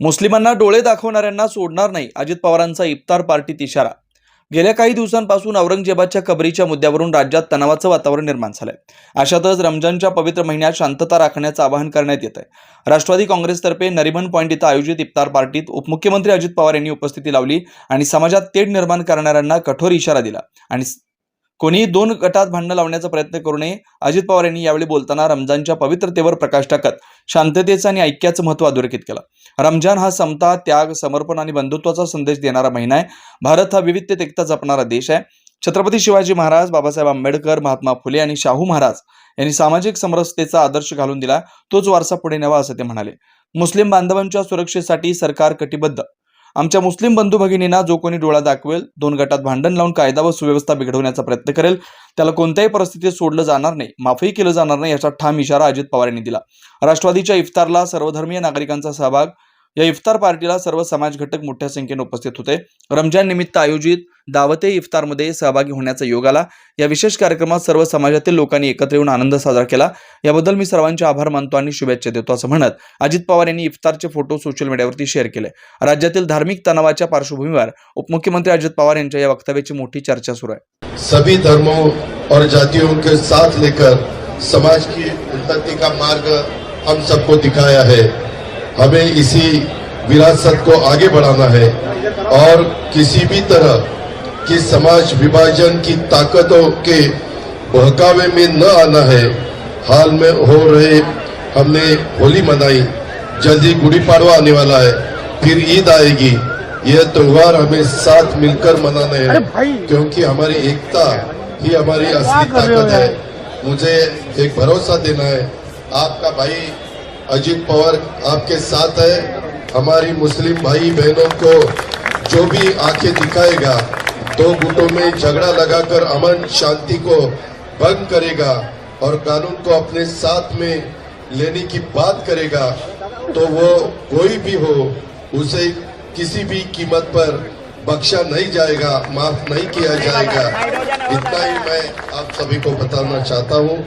मुस्लिमांना डोळे दाखवणाऱ्यांना सोडणार नाही अजित पवारांचा इफ्तार पार्टीत इशारा. गेल्या काही दिवसांपासून औरंगजेबाच्या कबरीच्या मुद्द्यावरून राज्यात तणावाचं वातावरण निर्माण झालंय. अशातच रमजानच्या पवित्र महिन्यात शांतता राखण्याचं आवाहन करण्यात येत आहे राष्ट्रवादी काँग्रेसतर्फे नरिमन पॉईंट इथं आयोजित इफ्तार पार्टीत उपमुख्यमंत्री अजित पवार यांनी उपस्थिती लावली आणि समाजात तेढ निर्माण करणाऱ्यांना कठोर इशारा दिला आणि कोणीही दोन गटात भांडणं लावण्याचा प्रयत्न करू नये. अजित पवार यांनी यावेळी बोलताना रमजानच्या पवित्रतेवर प्रकाश टाकत शांततेचं आणि ऐक्याचं महत्त्व अधोरेखित केलं. रमजान हा समता त्याग समर्पण आणि बंधुत्वाचा संदेश देणारा महिना आहे. भारत हा विविधतेत एकता जपणारा देश आहे. छत्रपती शिवाजी महाराज बाबासाहेब आंबेडकर महात्मा फुले आणि शाहू महाराज यांनी सामाजिक समरसतेचा आदर्श घालून दिला. तोच वारसा पुढे न्यावा असं ते म्हणाले. मुस्लिम बांधवांच्या सुरक्षेसाठी सरकार कटिबद्ध. आमच्या मुस्लिम बंधू भगिनींना जो कोणी डोळा दाखवेल दोन गटात भांडण लावून कायदा व सुव्यवस्था बिघडवण्याचा प्रयत्न करेल त्याला कोणत्याही परिस्थितीत सोडलं जाणार नाही माफही केलं जाणार नाही याचा ठाम इशारा अजित पवार यांनी दिला. राष्ट्रवादीच्या इफ्तारला सर्वधर्मीय नागरिकांचा सहभाग या इफ्तार पार्टीला सर्व समाज घटक मोठ्या संख्येने उपस्थित होते. रमजान निमित्त आयोजित दावते इफ्तारमध्ये सहभागी होण्याचा योग आला. या विशेष कार्यक्रमात सर्व समाजातील लोकांनी एकत्र येऊन आनंद साजरा केला. याबद्दल मी सर्वांचे आभार मानतो आणि शुभेच्छा देतो असं म्हणत अजित पवार यांनी इफ्तारचे फोटो सोशल मीडियावरती शेअर केले. राज्यातील धार्मिक तणावाच्या पार्श्वभूमीवर उपमुख्यमंत्री अजित पवार यांच्या या वक्तव्याची मोठी चर्चा सुरू आहे. सभी धर्मों और जातियों के साथ लेकर समाज की उन्नति का मार्ग हम सबको दिखाया है। हमें इसी विरासत को आगे बढ़ाना है और किसी भी तरह की समाज विभाजन की ताकतों के बहकावे में न आना है। हाल में हो रहे हमने होली मनाई। जल्दी गुड़ी पाड़वा आने वाला है। फिर ईद आएगी। यह त्योहार हमें साथ मिलकर मनाने हैं। क्योंकि हमारी एकता ही हमारी असली ताकत है। मुझे एक भरोसा देना है। आपका भाई अजीत पवार आपके साथ है। हमारी मुस्लिम भाई बहनों को जो भी आँखें दिखाएगा दो गुटों में झगड़ा लगाकर अमन शांति को भंग करेगा और कानून को अपने साथ में लेने की बात करेगा तो वो कोई भी हो, उसे किसी भी कीमत पर बख्शा नहीं जाएगा, माफ़ नहीं किया जाएगा। इतना ही मैं आप सभी को बताना चाहता हूँ।